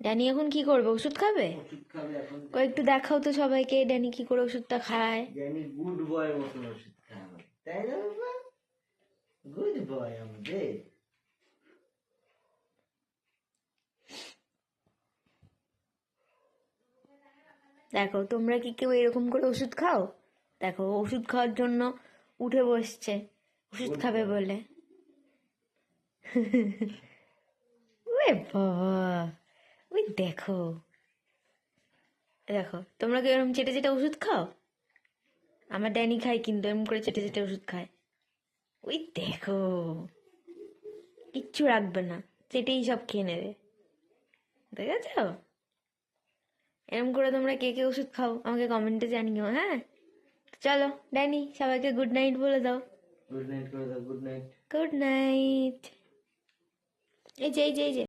Danny এখন কি করবে? ওষুধ খাবে? একটু দেখাও তো সবাইকে ড্যানি কি করে ওষুধটা খায়। জানি গুড বয় মতন ওষুধ খাওয়া তাই না গুড বয় আমাদের। দেখো তোমরা কি কেউ এরকম করে ওষুধ খাও? দেখো ওষুধ খাওয়ার জন্য উঠে বসছে। ওষুধ খাবে। বলে। ওরে বাবা ওই দেখো। দেখো তোমরা কি এরকম চেটে চেটে ওষুধ খাও? আমার ড্যানি খায় কিন্তু এরকম করে চেটে চেটে ওষুধ খায়। ওই দেখো কিচ্ছু রাখবে না চেটেই সব খেয়ে নেবে। দেখেছ? এরম করে তোমরা কে কে ওষুধ খাও আমাকে কমেন্টে জানিও হ্যাঁ? চলো ড্যানি সবাইকে গুড নাইট বলে দাও। গুড নাইট দাও গুড নাইট। Good night. এই যে এই যে।